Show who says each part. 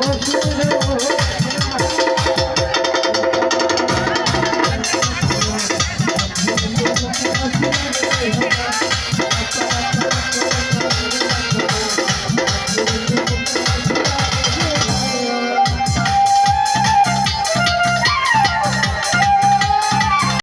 Speaker 1: Oh,